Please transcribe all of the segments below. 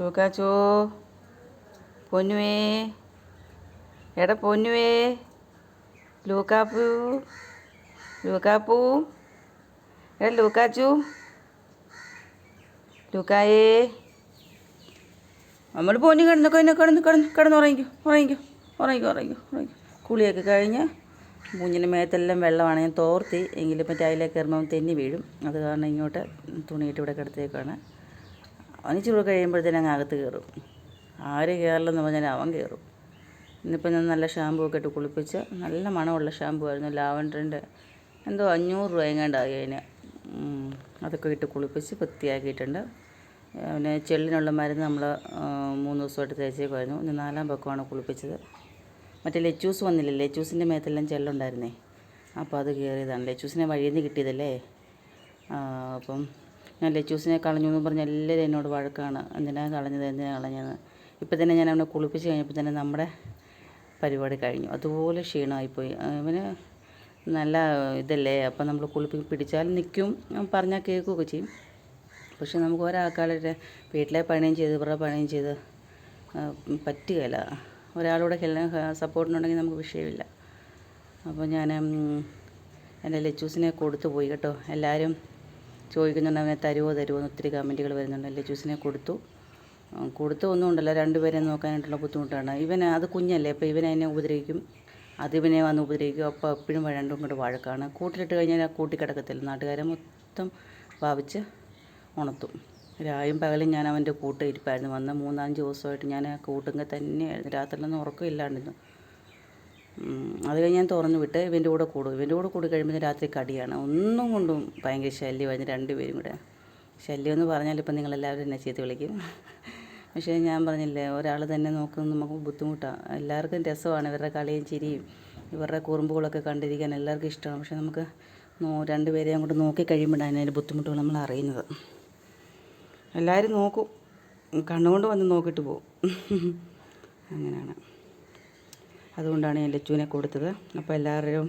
ലൂക്കാച്ചോ പൊന്നുവേ. എടാ പൊന്നുവേ. ലൂക്കാപ്പു. ലൂക്കാപ്പു. എടാ ലൂക്കാച്ചു. ലൂക്കായേ. നമ്മൾ പൊന്നു കിടന്ന് കഴിഞ്ഞാൽ കിടന്ന് കിടന്ന് കിടന്ന് ഉറങ്ങിക്കോ ഉറങ്ങിക്കോ ഉറങ്ങിക്കോ ഉറങ്ങിക്കോ ഉറങ്ങിക്കോ. കുളിയൊക്കെ കഴിഞ്ഞ് മുഞ്ഞിന്റെ മേത്തെല്ലാം വെള്ളമാണ് ഞാൻ തോർത്തി. എങ്കിലും മറ്റേ അതിലേക്ക് കയറുമ്പം തെന്നി വീഴും. അത് കാരണം ഇങ്ങോട്ട് തുണിയിട്ട് ഇവിടെ കിടത്തേക്കാണ് അവന് ചൂട് കഴിയുമ്പോഴത്തേനും അങ്ങ് അകത്ത് കയറും. ആര് കയറില്ലെന്ന് പറഞ്ഞാൽ അവൻ കയറും. ഇന്നിപ്പോൾ ഞാൻ നല്ല ഷാമ്പൂ ഒക്കെ ഇട്ട് കുളിപ്പിച്ച് നല്ല മണമുള്ള ഷാമ്പൂ ആയിരുന്നു. ലാവൻഡറിന്റെ എന്തോ അഞ്ഞൂറ് രൂപ എങ്ങാണ്ടായി അതിന്. അതൊക്കെ ഇട്ട് കുളിപ്പിച്ച് വൃത്തിയാക്കിയിട്ടുണ്ട്. പിന്നെ ചെള്ളിനുള്ള മരുന്ന് നമ്മൾ മൂന്ന് ദിവസമായിട്ട് തേച്ചേക്കുമായിരുന്നു ഇന്ന് നാലാം പക്കമാണ് കുളിപ്പിച്ചത്. മറ്റേ ലെച്ചൂസ് വന്നില്ലേ? ലെച്ചൂസിന്റെ മേത്തെല്ലാം ചെല്ലുണ്ടായിരുന്നേ അപ്പോൾ അത് കയറിയതാണ്. ലെച്ചൂസിനെ വഴിയിൽ നിന്ന് കിട്ടിയതല്ലേ? അപ്പം ഞാൻ ലെച്ചൂസിനെ കളഞ്ഞു എന്ന് പറഞ്ഞ് എല്ലാവരും എന്നോട് വഴക്കാണ്. എന്തിനാണ് കളഞ്ഞത് എന്തിനാണ് കളഞ്ഞത്? ഇപ്പം തന്നെ ഞാൻ അവനെ കുളിപ്പിച്ച് കഴിഞ്ഞപ്പോൾ തന്നെ നമ്മുടെ പരിപാടി കഴിഞ്ഞു. അതുപോലെ ക്ഷീണമായിപ്പോയി. അവന് നല്ല ഇതല്ലേ അപ്പം നമ്മൾ കുളിപ്പി പിടിച്ചാൽ നിൽക്കും പറഞ്ഞാൽ കേൾക്കുകയൊക്കെ ചെയ്യും. പക്ഷെ നമുക്ക് ഒരാൾക്കാരുടെ വീട്ടിലെ പണിയും ചെയ്ത് ഇവരുടെ പണിയും ചെയ്ത് പറ്റുകയില്ല. ഒരാളൂടെ ഹെൽ സപ്പോർട്ടിനുണ്ടെങ്കിൽ നമുക്ക് വിഷയമില്ല. അപ്പോൾ ഞാൻ എന്റെ ലച്ചൂസിനെ കൊടുത്തു പോയി കേട്ടോ. എല്ലാവരും ചോദിക്കുന്നുണ്ട് അവനെ തരുമോ തരുമോ എന്ന് ഒത്തിരി കമന്റുകൾ വരുന്നുണ്ട്. ലച്ചൂസിനെ കൊടുത്തു. കൊടുത്തു ഒന്നും ഉണ്ടല്ലോ രണ്ടുപേരെ നോക്കാനായിട്ടുള്ള ബുദ്ധിമുട്ടാണ്. ഇവൻ അത് കുഞ്ഞല്ലേ അപ്പോൾ ഇവൻ അതിനെ ഉപദ്രവിക്കും. അത് ഇവനെ വന്ന് ഉപദ്രവിക്കും. അപ്പോൾ എപ്പോഴും രണ്ടും കൂടെ വഴക്കാണ്. കൂട്ടിലിട്ട് കഴിഞ്ഞാൽ ആ കൂട്ടിക്കിടക്കത്തില്ല നാട്ടുകാരെ മൊത്തം ഭാവിച്ച് ഉണർത്തും. രായും പകലും ഞാൻ അവന്റെ കൂട്ട് ഇരിപ്പായിരുന്നു. വന്ന മൂന്നാഞ്ച് ദിവസമായിട്ട് ഞാൻ ആ തന്നെ രാത്രിയിലൊന്നും ഉറക്കമില്ലാണ്ടിരുന്നു. അത് കഴിഞ്ഞ് ഞാൻ തുറന്നു വിട്ട് ഇവന്റെ കൂടെ കൂടും. ഇവന്റെ കൂടെ കൂടി കഴിയുമ്പോൾ രാത്രി കടിയാണ്. ഒന്നും കൊണ്ടും ഭയങ്കര ശല്യമായിരുന്നു രണ്ടുപേരും കൂടെ. ശല്യം എന്ന് പറഞ്ഞാൽ ഇപ്പം നിങ്ങളെല്ലാവരും എന്നെ ചീത്ത വിളിക്കും. പക്ഷേ ഞാൻ പറഞ്ഞില്ലേ ഒരാൾ തന്നെ നോക്കുന്നത് നമുക്ക് ബുദ്ധിമുട്ടാണ് എല്ലാവർക്കും രസമാണ് ഇവരുടെ കളിയും ചിരിയും. ഇവരുടെ കുറുമ്പുകളൊക്കെ കണ്ടിരിക്കാൻ എല്ലാവർക്കും ഇഷ്ടമാണ്. പക്ഷേ നമുക്ക് നോ രണ്ടുപേരെയും അങ്ങോട്ട് നോക്കി കഴിയുമ്പോഴാണ് അതിന്റെ ബുദ്ധിമുട്ടുകൾ നമ്മൾ അറിയുന്നത്. എല്ലാവരും നോക്കും. കണ്ണുകൊണ്ട് വന്ന് നോക്കിയിട്ട് പോകും അങ്ങനെയാണ്. അതുകൊണ്ടാണ് ഞാൻ ലച്ചുവിനെ കൊടുത്തത്. അപ്പോൾ എല്ലാവരും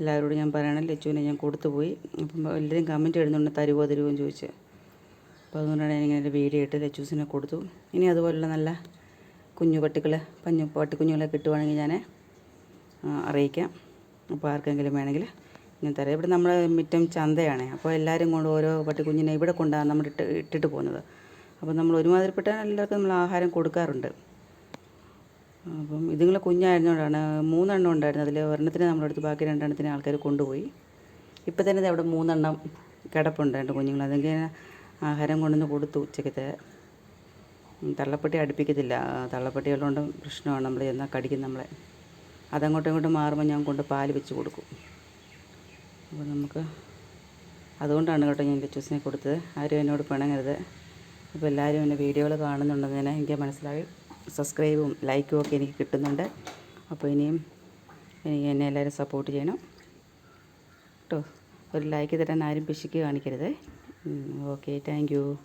എല്ലാവരോടും ഞാൻ പറയണം ലച്ചുവിനെ ഞാൻ കൊടുത്തു പോയി അപ്പം എല്ലാവരും കമന്റ് എഴുതുന്നുണ്ട് തരുവോ തരുമോ എന്ന് ചോദിച്ച്. അപ്പോൾ അതുകൊണ്ടാണ് ഞാൻ ഇങ്ങനെ വീഡിയോ ഇട്ട് ലച്ചൂസിനെ കൊടുത്തു. ഇനി അതുപോലുള്ള നല്ല കുഞ്ഞു പട്ടികൾ പഞ്ഞു പട്ടിക്കുഞ്ഞുങ്ങളെ കിട്ടുവാണെങ്കിൽ ഞാൻ അറിയിക്കാം. അപ്പോൾ ആർക്കെങ്കിലും വേണമെങ്കിൽ ഞാൻ തരാം. ഇവിടെ നമ്മുടെ മുറ്റം ചന്തയാണ്. അപ്പോൾ എല്ലാവരും കൊണ്ട് ഓരോ പട്ടിക്കുഞ്ഞിനെ ഇവിടെ കൊണ്ടാണ് നമ്മൾ ഇട്ട് ഇട്ടിട്ട് പോകുന്നത്. അപ്പോൾ നമ്മൾ ഒരുമാതിരിപ്പെട്ട എല്ലാവർക്കും നമ്മൾ ആഹാരം കൊടുക്കാറുണ്ട്. അപ്പം ഇതുങ്ങൾ കുഞ്ഞായിരുന്നുകൊണ്ടാണ് മൂന്നെണ്ണം ഉണ്ടായിരുന്നു. അതിൽ ഒരെണ്ണത്തിന് നമ്മളെടുത്ത് ബാക്കി രണ്ടെണ്ണത്തിന് ആൾക്കാർ കൊണ്ടുപോയി. ഇപ്പം തന്നെ അവിടെ മൂന്നെണ്ണം കിടപ്പുണ്ട് രണ്ട് കുഞ്ഞുങ്ങൾ അതെങ്കിൽ ആഹാരം കൊണ്ടുവന്ന് കൊടുത്തു ഉച്ചക്കത്തെ. തള്ളപ്പെട്ടി തള്ളപ്പട്ടി അടുപ്പിക്കത്തില്ല. ആ, തള്ളപ്പട്ടികളുകൊണ്ട് പ്രശ്നമാണ് നമ്മൾ എന്നാൽ കടിക്കും നമ്മളെ. അതങ്ങോട്ടും ഇങ്ങോട്ടും മാറുമ്പോൾ ഞാൻ കൊണ്ട് പാൽ വെച്ച് കൊടുക്കും. അപ്പോൾ നമുക്ക് അതുകൊണ്ടാണ് കേട്ടോ ഞാൻ ലച്ചൂസിനെ കൊടുത്തത്. ആരും എന്നോട് പിണങ്ങരുത്. അപ്പോൾ എല്ലാവരും എന്റെ വീഡിയോകൾ കാണുന്നുണ്ടെന്ന് തന്നെ എനിക്ക് മനസ്സിലായി. സബ്സ്ക്രൈബും ലൈക്കും ഒക്കെ എനിക്ക് കിട്ടുന്നുണ്ട്. അപ്പോൾ ഇനിയും എനിക്ക് എന്നെ എല്ലാവരും സപ്പോർട്ട് ചെയ്യണം. കേട്ടോ? ഒരു ലൈക്ക് തരാൻ ആരും പിശുക്ക് കാണിക്കരുത്. Okay thank